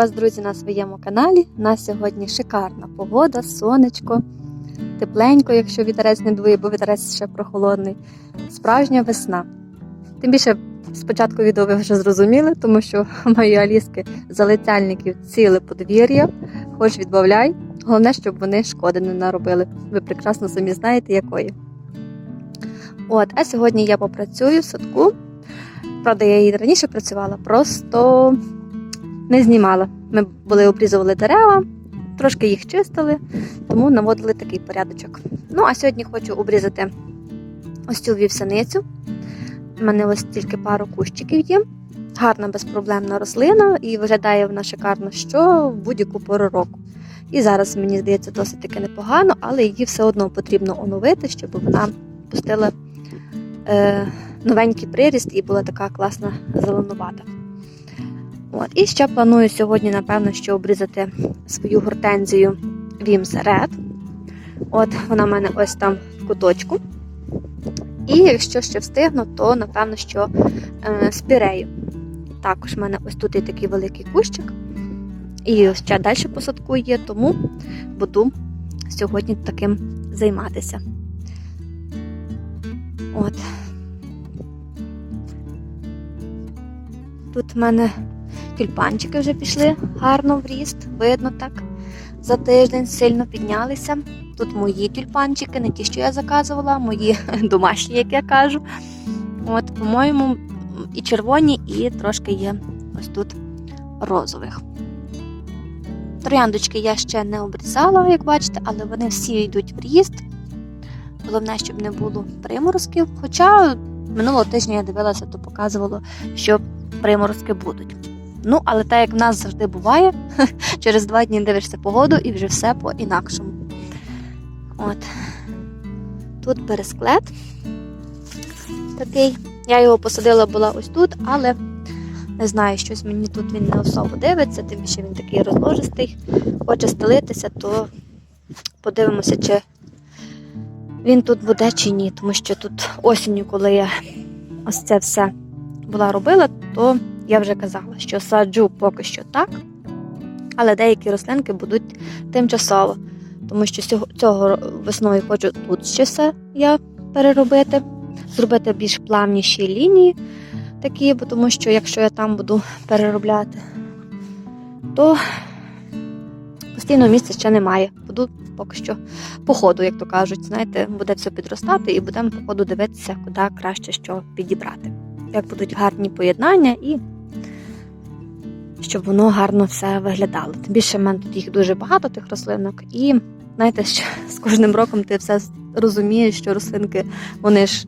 Вас, друзі, на своєму каналі. У нас сьогодні шикарна погода, сонечко, тепленько, якщо вітерець не дує, бо вітерець ще прохолодний. Справжня весна. Тим більше спочатку відео ви вже зрозуміли, тому що мої аліски залицяльників ціле подвір'я, хоч відбавляй. Головне, щоб вони шкоди не наробили. Ви прекрасно самі знаєте, якої. От, а сьогодні я попрацюю в садку. Правда, я і раніше працювала, просто не знімала. Ми були обрізували дерева, трошки їх чистили, тому наводили такий порядочок. Ну, а сьогодні хочу обрізати ось цю вівсяницю. У мене ось тільки пару кущиків є. Гарна безпроблемна рослина і виглядає вона шикарно, що в будь-яку пору року. І зараз, мені здається, досить таки непогано, але її все одно потрібно оновити, щоб вона пустила е, новенький приріст і була така класна зеленувата. От. І ще планую сьогодні, напевно, що обрізати свою гортензію Вімс Red. От вона в мене ось там в куточку. І якщо ще встигну, то напевно, що е, спірею. Також в мене ось тут і такий великий кущик. І ще далі по садку є, тому буду сьогодні таким займатися. От. Тут в мене тюльпанчики вже пішли гарно в ріст, видно так. За тиждень сильно піднялися. Тут мої тюльпанчики, не ті, що я заказувала, мої домашні, як я кажу. От, по-моєму, і червоні, і трошки є ось тут розових. Трояндочки я ще не обрізала, як бачите, але вони всі йдуть в ріст. Головне, щоб не було приморозків. Хоча минулого тижня я дивилася, то показувало, що приморозки будуть. Ну, але так як в нас завжди буває, через два дні дивишся погоду і вже все по-інакшому. От. Тут бересклет такий. Я його посадила була ось тут, але не знаю, щось мені тут він не особо дивиться, тим більше він такий розложистий. Хоче стелитися, то подивимося, чи він тут буде чи ні. Тому що тут осінню, коли я ось це все була робила, то я вже казала, що саджу поки що так, але деякі рослинки будуть тимчасово, тому що цього, весною хочу тут ще все я переробити, зробити більш плавніші лінії такі, бо тому що якщо я там буду переробляти, то постійного місця ще немає. Буду поки що по ходу, як то кажуть, знаєте, буде все підростати і будемо по ходу дивитися, куди краще що підібрати. Як будуть гарні поєднання і щоб воно гарно все виглядало. Тим більше в мене тут їх дуже багато, тих рослинок, і знаєте, що з кожним роком ти все розумієш, що рослинки вони ж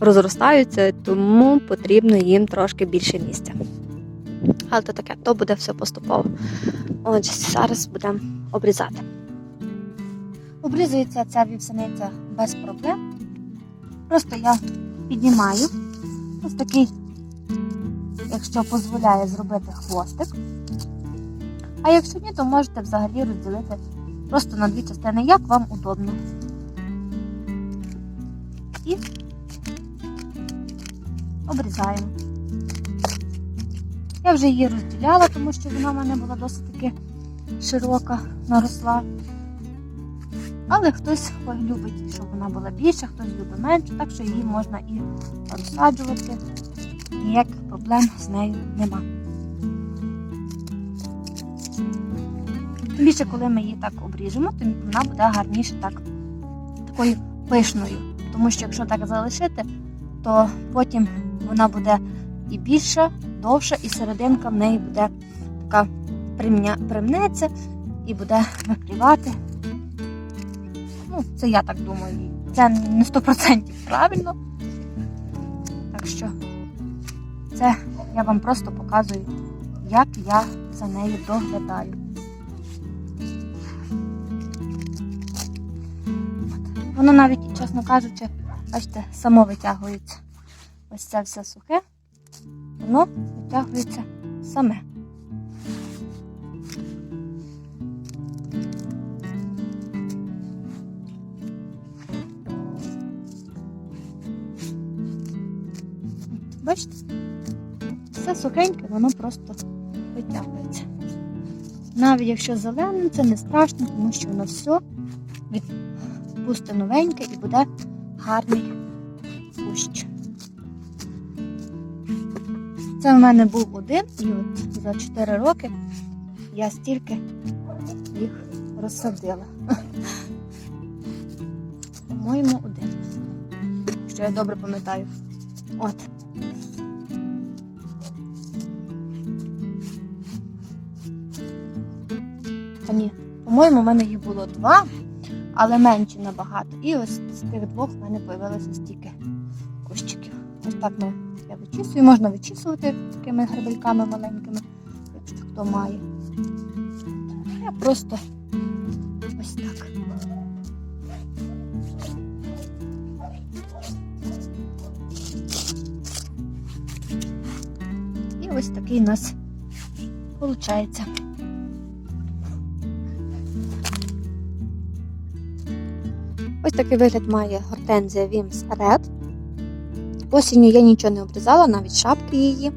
розростаються, тому потрібно їм трошки більше місця. Але то таке, то буде все поступово. Отже, зараз будемо обрізати. Обрізується ця вівсяниця без проблем. Просто я піднімаю ось такий якщо дозволяє зробити хвостик. А якщо ні, то можете взагалі розділити просто на дві частини, як вам удобно. І обрізаємо. Я вже її розділяла, тому що вона в мене була досить таки широка, наросла. Але хтось любить, щоб вона була більша, хтось любить менше, так що її можна і розсаджувати ніяких проблем з нею нема. Тим більше, коли ми її так обріжемо, то вона буде гарніше так, такою пишною. Тому що якщо так залишити, то потім вона буде і більша, довша, і серединка в неї буде така примня, примнеться і буде викрівати. Ну, це я так думаю. Це не 100% правильно. Так що це я вам просто показую, як я за нею доглядаю. Воно навіть, чесно кажучи, бачите, само витягується. Ось це все сухе, воно витягується саме. Бачите? Все сухеньке, воно просто витягується. Навіть якщо зелене, це не страшно, тому що воно все відпусте новеньке і буде гарний кущ. Це в мене був один, і от за 4 роки я стільки їх розсадила. По-моєму, один. Що я добре пам'ятаю. От. Ні, по-моєму, в мене їх було два, але менші набагато. І ось з тих двох в мене з'явилося стільки кущиків. Ось так ми, я вичісую. Можна вичісувати такими грабельками маленькими, якщо хто має. Я просто ось так. І ось такий у нас виходить. Ось такий вигляд має гортензія Вімс Red. Осінню я нічого не обрізала, навіть шапки її.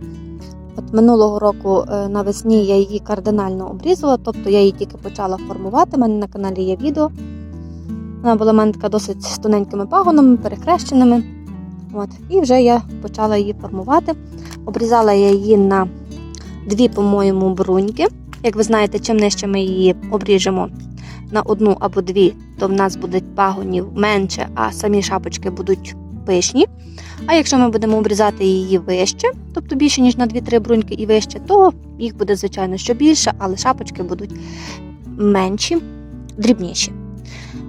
От минулого року е, навесні я її кардинально обрізала, тобто я її тільки почала формувати. У мене на каналі є відео. Вона була в мене така досить з тоненькими пагонами, перехрещеними. От. І вже я почала її формувати. Обрізала я її на дві, по-моєму, бруньки. Як ви знаєте, чим нижче ми її обріжемо на одну або дві, то в нас буде пагонів менше, а самі шапочки будуть пишні. А якщо ми будемо обрізати її вище, тобто більше, ніж на 2-3 бруньки і вище, то їх буде, звичайно, що більше, але шапочки будуть менші, дрібніші.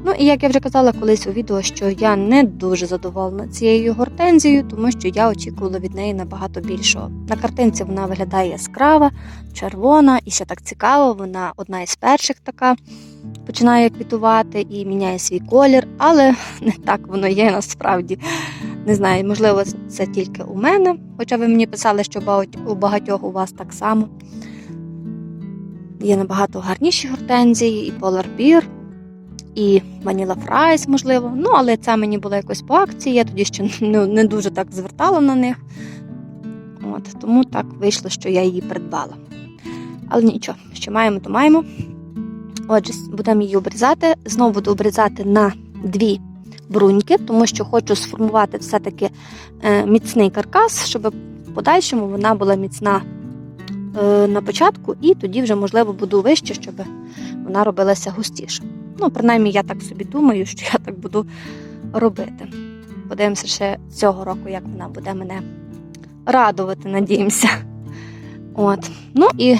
Ну і як я вже казала колись у відео, що я не дуже задоволена цією гортензією, тому що я очікувала від неї набагато більшого. На картинці вона виглядає яскрава, червона і ще так цікаво, вона одна із перших така починає квітувати і міняє свій колір, але не так воно є насправді. Не знаю, можливо, це тільки у мене, хоча ви мені писали, що у багатьох у вас так само. Є набагато гарніші гортензії, і Polar Bear, і Vanilla Fries, можливо. Ну, але це мені було якось по акції, я тоді ще не, не дуже так звертала на них. От, тому так вийшло, що я її придбала. Але нічого, що маємо, то маємо. Отже, будемо її обрізати. Знову буду обрізати на дві бруньки, тому що хочу сформувати все-таки е, міцний каркас, щоб в подальшому вона була міцна е, на початку, і тоді вже, можливо, буду вище, щоб вона робилася густіше. Ну, принаймні, я так собі думаю, що я так буду робити. Подивимося ще цього року, як вона буде мене радувати, надіємося. От. Ну і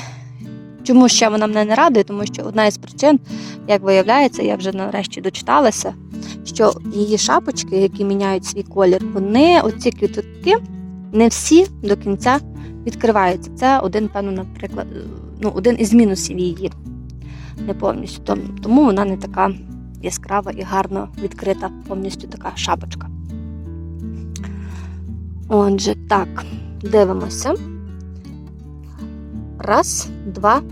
чому ще вона мене не радує? Тому що одна із причин, як виявляється, я вже нарешті дочиталася, що її шапочки, які міняють свій колір, вони, оці квітки, не всі до кінця відкриваються. Це один, певно, наприклад, ну, один із мінусів її. Не повністю. Тому- вона не така яскрава і гарно відкрита, повністю така шапочка. Отже, так, дивимося. Раз, два,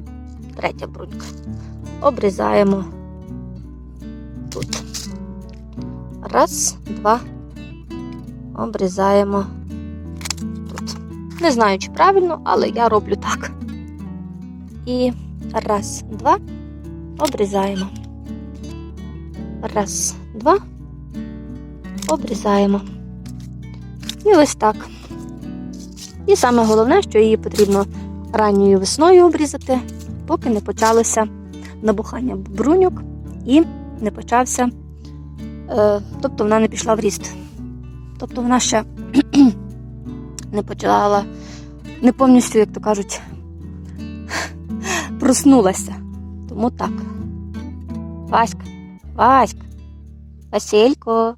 третя брунька. Обрізаємо тут. Раз, два. Обрізаємо тут. Не знаю, чи правильно, але я роблю так. І раз, два. Обрізаємо. Раз, два. Обрізаємо. І ось так. І саме головне, що її потрібно ранньою весною обрізати, поки не почалося набухання бруньок і не почався, е, тобто вона не пішла в ріст. Тобто вона ще не почала, не повністю, як то кажуть, проснулася. Тому так. Васька, Василько.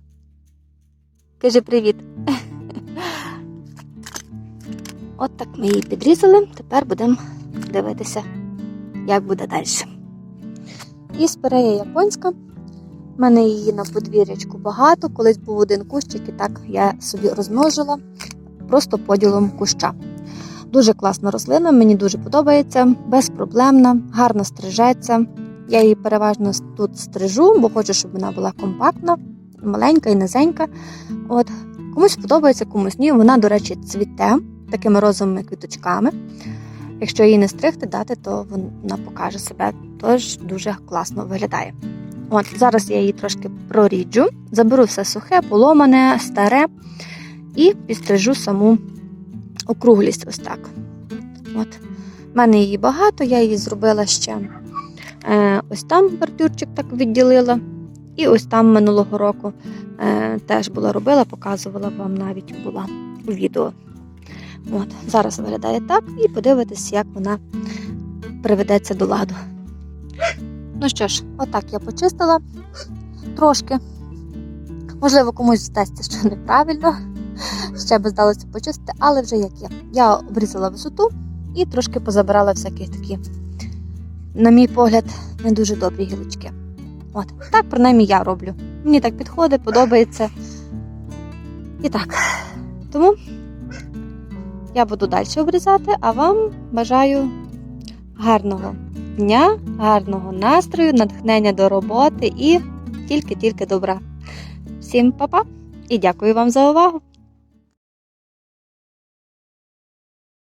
Кажи привіт. От так ми її підрізали. Тепер будемо дивитися, як буде далі. І спирея японська. У мене її на подвір'ячку багато. Колись був один кущик, і так я собі розмножила просто поділом куща. Дуже класна рослина, мені дуже подобається, безпроблемна, гарно стрижеться. Я її переважно тут стрижу, бо хочу, щоб вона була компактна, маленька і низенька. От. Комусь подобається, комусь ні. Вона, до речі, цвіте такими розовими квіточками. Якщо її не стригти, дати, то вона покаже себе. Тож дуже класно виглядає. От зараз я її трошки проріджу, заберу все сухе, поломане, старе і підстрижу саму округлість. Ось так. От. У мене її багато, я її зробила ще ось там бордюрчик так відділила. І ось там минулого року е, теж була робила, показувала вам навіть була у відео. От, зараз виглядає так, і подивитись, як вона приведеться до ладу. Ну що ж, отак я почистила трошки. Можливо, комусь здасться, що неправильно. Ще би здалося почистити, але вже як є. Я обрізала висоту і трошки позабирала всякі такі, на мій погляд, не дуже добрі гілочки. От, так принаймні я роблю. Мені так підходить, подобається. І так. Тому я буду далі обрізати, а вам бажаю гарного дня, гарного настрою, натхнення до роботи і тільки-тільки добра. Всім па-па і дякую вам за увагу!